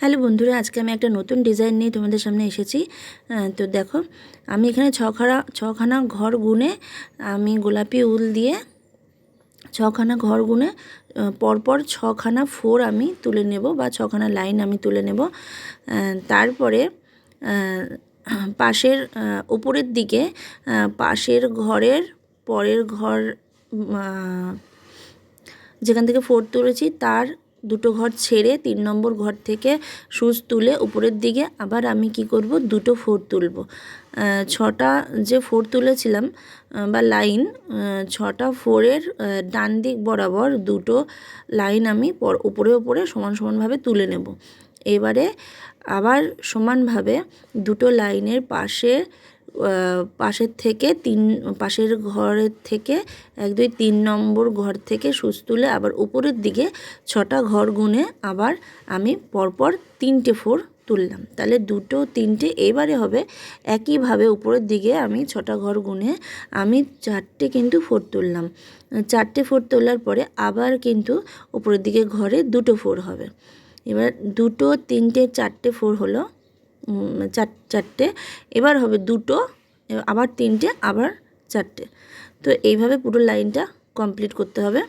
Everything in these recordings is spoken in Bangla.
হ্যালো বন্ধুরা, আজকে আমি একটা নতুন ডিজাইন নিয়ে তোমাদের সামনে এসেছি। তো দেখো, আমি এখানে ছখানা ছখানা ঘর গুনে আমি গোলাপি উল দিয়ে ছখানা ঘর গুনে পরপর ছখানা ফোর আমি তুলে নেব বা ছখানা লাইন আমি তুলে নেব। তারপরে পাশের উপরের দিকে পাশের ঘরের পরের ঘর যেখান থেকে ফোর তুলেছি, তার দুটো ঘর ছেড়ে তিন নম্বর ঘর থেকে সুচ তুলে উপরের দিকে আবার আমি কি করব? দুটো ফোর তুলব। ছটা যে ফোর তুলেছিলাম বা লাইন ছটা ফোরের ডান দিক বরাবর দুটো লাইন আমি পর, উপরে উপরে সমান সমানভাবে তুলে নেব। এবারে আবার সমানভাবে দুটো লাইনের পাশে পাশের থেকে তিন, পাশের ঘরের থেকে এক, দুই, তিন নম্বর ঘর থেকে সুচ তুলে আবার উপরের দিকে ছটা ঘর গুনে আবার আমি পরপর তিনটে ফোর তুললাম। তাহলে দুটো, তিনটে এবারে হবে একইভাবে উপরের দিকে আমি ছটা ঘর গুনে আমি চারটে কিন্তু ফোর তুললাম। চারটে ফোর তোলার পরে আবার কিন্তু উপরের দিকে ঘরে দুটো ফোর হবে। এবার দুটো, তিনটে, চারটে ফোর হলো চার, চারটে। এবার হবে দুটো আবার তিনটে, আবার চারটে। তো এইভাবে পুরো লাইনটা কমপ্লিট করতে হবে।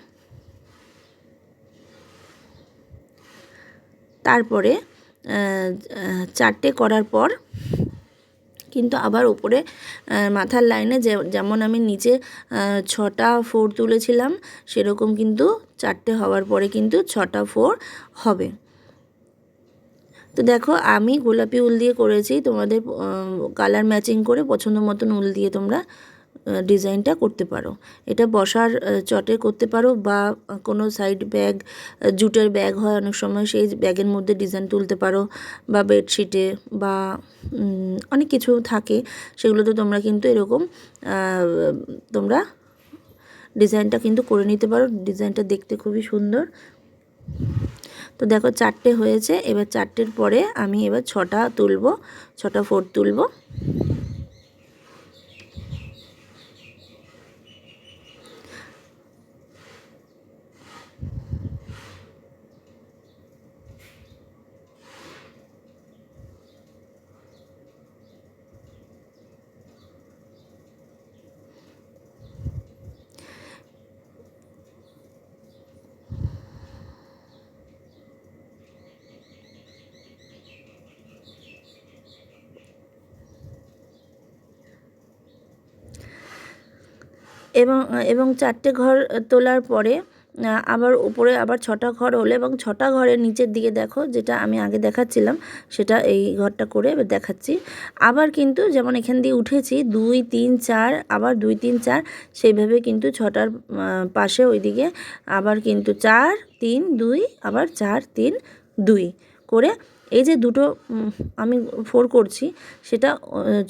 তারপরে চারটে করার পর কিন্তু আবার উপরে মাথার লাইনে যেমন আমি নিচে ছটা ফোর তুলেছিলাম, সেরকম কিন্তু চারটে হওয়ার পরে কিন্তু ছটা ফোর হবে। তো দেখো, আমি গোলাপি উল দিয়ে করেছি। তোমাদের কালার ম্যাচিং করে পছন্দ মতন উল দিয়ে তোমরা ডিজাইনটা করতে পারো। এটা বসার চটে করতে পারো বা কোনো সাইড ব্যাগ জুটের ব্যাগ হয়, অনেক সময় সেই ব্যাগের মধ্যে ডিজাইন তুলতে পারো বা বেডশিটে বা অনেক কিছু থাকে। সেগুলোতে তোমরা কিন্তু এরকম তোমরা ডিজাইনটা কিন্তু করে নিতে পারো। ডিজাইনটা দেখতে খুবই সুন্দর। তো দেখো চারটে হয়েছে এবার চারটের পরে আমি এবার ছটা তুলব ছটা ফোর তুলবো। এবং এবং চারটে ঘর তোলার পরে আবার উপরে আবার ছটা ঘর হলে এবং ছটা ঘরের নিচের দিকে দেখো, যেটা আমি আগে দেখাচ্ছিলাম, সেটা এই ঘরটা করে দেখাচ্ছি। আবার কিন্তু যেমন এখান দিয়ে উঠেছি, দুই, তিন, চার, আবার দুই, তিন, চার, সেইভাবে কিন্তু ছটার পাশে ওইদিকে আবার কিন্তু চার, তিন, দুই, আবার চার, তিন, দুই করে এই যে দুটো আমি ফোর করছি, সেটা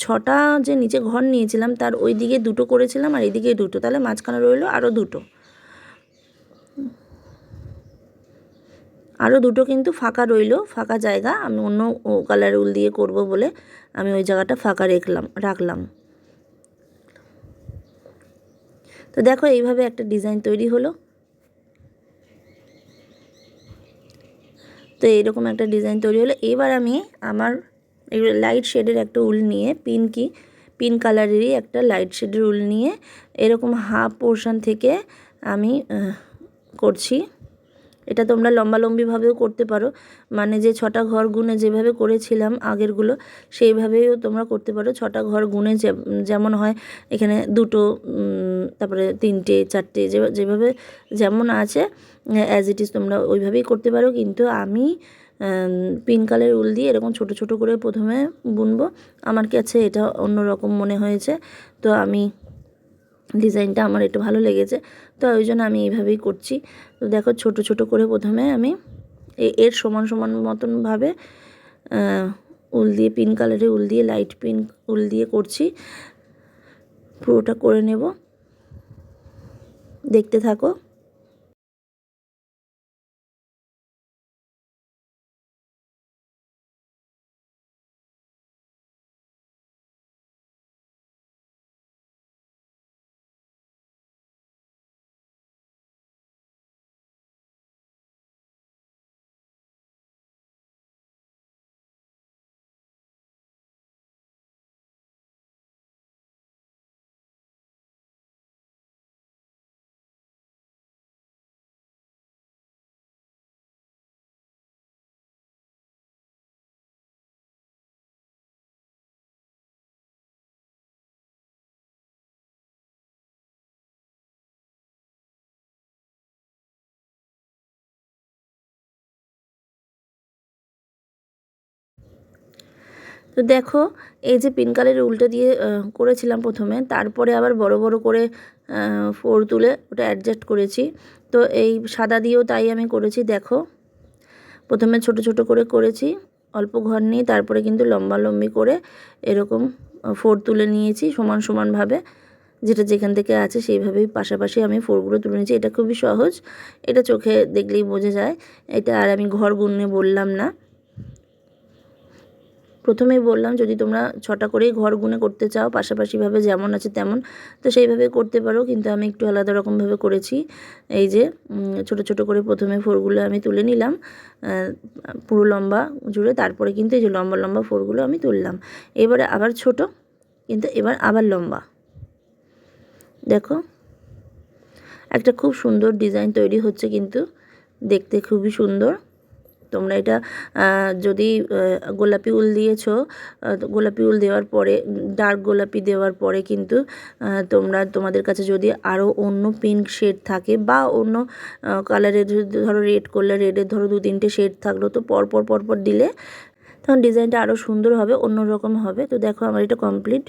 ছটা যে নিচে ঘর নিয়েছিলাম, তার ওই দিকে দুটো করেছিলাম আর এইদিকে দুটো, তাহলে মাঝখানে রইল আরও দুটো। আরও দুটো কিন্তু ফাঁকা রইল, ফাঁকা জায়গা, আমি অন্য কালার উল দিয়ে করব বলে আমি ওই জায়গাটা ফাঁকা রেখলাম, রাখলাম। তো দেখো এইভাবে একটা ডিজাইন তৈরি হলো। তো এরকম একটা ডিজাইন তৈরি হলো। এবার আমি আমার লাইট শেডের একটা উল নিয়ে পিঙ্কি পিঙ্ক কালারেরই একটা লাইট শেডের উল নিয়ে এরকম হাফ পোর্শন থেকে আমি করছি। এটা তোমরা লম্বালম্বিভাবেও করতে পারো। মানে যে ছটা ঘর গুনে যেভাবে করেছিলাম আগেরগুলো সেইভাবেও তোমরা করতে পারো। ছটা ঘর গুনে যেমন হয়, এখানে দুটো তারপরে তিনটে, চারটে যেভাবে যেমন আছে অ্যাজ ইট ইজ তোমরা ওইভাবেই করতে পারো। কিন্তু আমি পিঙ্ক কালার উল দিয়ে এরকম ছোট ছোট করে প্রথমে বুনবো। আমার কাছে এটা অন্যরকম মনে হয়েছে। তো আমি ডিজাইনটা আমার একটু ভালো লেগেছে। তো ওই জন্য আমি এইভাবেই করছি। তো দেখো ছোট ছোট করে প্রথমে আমি এর সমান সমান মতনভাবে উল দিয়ে পিঙ্ক কালারে উল দিয়ে লাইট পিঙ্ক উল দিয়ে করছি। পুরোটা করে নেব। দেখতে থাকো। তো দেখো, এই যে পিঙ্ক কালারের উল্টো দিয়ে করেছিলাম প্রথমে, তারপরে আবার বড় বড় করে ফোর তুলে ওটা অ্যাডজাস্ট করেছি। তো এই সাদা দিয়েও তাই আমি করেছি, দেখো। প্রথমে ছোট ছোট করে করেছি, অল্প ঘর নিয়ে তারপরে কিন্তু লম্বা লম্বি করে এরকম ফোর তুলে নিয়েছি সমান সমানভাবে। যেটা যেখান থেকে আছে সেইভাবেই পাশাপাশি আমি ফোরগুলো তুলে নিয়েছি। এটা খুবই সহজ, এটা চোখে দেখলেই বোঝা যায়। এটা আর আমি ঘর গুনে বললাম না। প্রথমেই বললাম, যদি তোমরা ছটা করেই ঘর গুনে করতে চাও, পাশাপাশিভাবে যেমন আছে তেমন, তো সেইভাবে করতে পারো। কিন্তু আমি একটু আলাদা রকমভাবে করেছি। এই যে ছোট ছোট করে প্রথমে ফোরগুলো আমি তুলে নিলাম পুরো লম্বা জুড়ে, তারপরে কিন্তু এই যে লম্বা লম্বা ফোরগুলো আমি তুললাম। এবারে আবার ছোট, কিন্তু এবার আবার লম্বা। দেখো, একটা খুব সুন্দর ডিজাইন তৈরি হচ্ছে কিন্তু, দেখতে খুবই সুন্দর। তোমরা এটা যদি গোলাপি উল দিয়েছ গোলাপি উল দেওয়ার পরে, ডার্ক গোলাপি দেওয়ার পরে কিন্তু তোমরা তোমাদের কাছে যদি আরও অন্য পিঙ্ক শেড থাকে বা অন্য কালারের ধরো রেড করলে রেডের ধরো দু তিনটে শেড থাকল, তো পরপর পরপর দিলে, তখন ডিজাইনটা আরও সুন্দর হবে অন্য রকম হবে। তো দেখো আমার এটা কমপ্লিট।